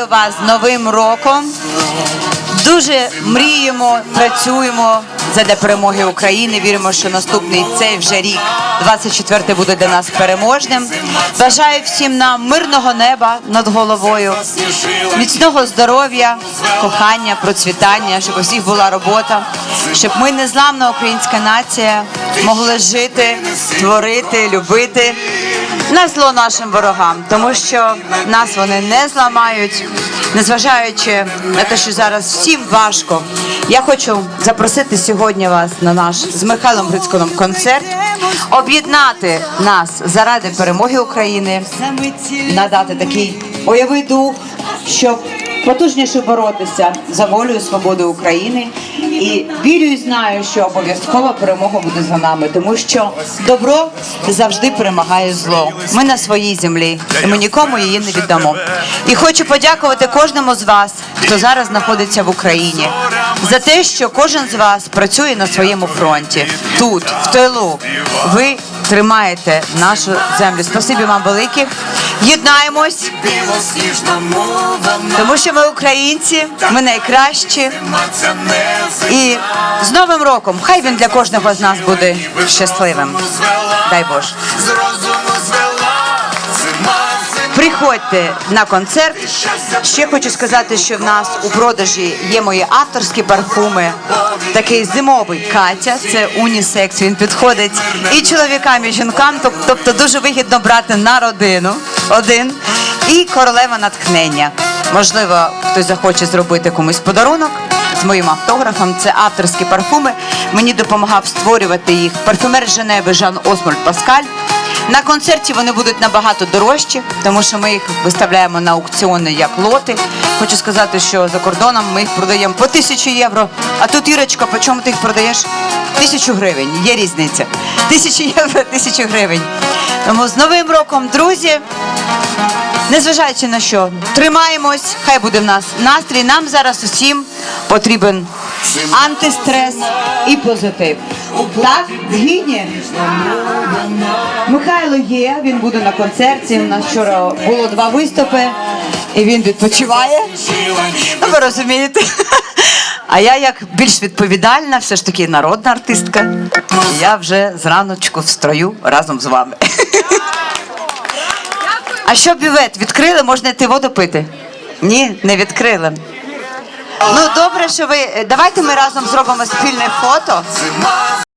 Вітаю вас з Новим роком. Дуже мріємо, працюємо задля перемоги України. Віримо, що наступний цей вже рік, 24 буде для нас переможним. Бажаю всім нам мирного неба над головою, міцного здоров'я, кохання, процвітання, щоб у всіх була робота, щоб ми, незламна українська нація, могли жити, творити, любити на зло нашим ворогам, тому що нас вони не зламають, незважаючи на те, що зараз всім важко. Я хочу запросити сьогодні вас на наш з Михайлом Грицьконом концерт, об'єднати нас заради перемоги України, надати такий бойовий дух, щоб потужніше боротися за волю і свободу України. І вірю і знаю, що обов'язково перемога буде за нами, тому що добро завжди перемагає зло. Ми на своїй землі, і ми нікому її не віддамо. І хочу подякувати кожному з вас, хто зараз знаходиться в Україні, за те, що кожен з вас працює на своєму фронті тут, в тилу. Ви тримаєте нашу землю. Спасибі вам велике. Єднаємось, тому що ми українці, ми найкращі. І з Новим роком хай він для кожного з нас буде щасливим. Дай Боже. Приходьте на концерт. Ще хочу сказати, що в нас у продажі є мої авторські парфуми. Такий зимовий Катя, це унісекс. Він підходить і чоловікам, і жінкам. Тобто дуже вигідно брати на родину один. І королева натхнення. Можливо, хтось захоче зробити комусь подарунок з моїм автографом. Це авторські парфуми. Мені допомагав створювати їх парфюмер Женеви Жан Осмольд Паскаль. На концерті вони будуть набагато дорожчі, тому що ми їх виставляємо на аукціони як лоти. Хочу сказати, що за кордоном ми їх продаємо по тисячі євро. А тут Ірочка, по чому ти їх продаєш? Тисячу гривень. Є різниця. Тисячі євро, тисячу гривень. Тому з Новим роком, друзі. Незважаючи на що, тримаємось, хай буде в нас настрій. Нам зараз усім потрібен антистрес і позитив. Так, згідні? Михайло є, він буде на концерті. У нас вчора було два виступи, і він відпочиває. Ну, ви розумієте. А я як більш відповідальна, все ж таки народна артистка. Я вже зраночку в строю разом з вами. А що бювет відкрили, можна йти воду пити? Ні, не відкрили. Ну добре, що ви. Давайте ми разом зробимо спільне фото.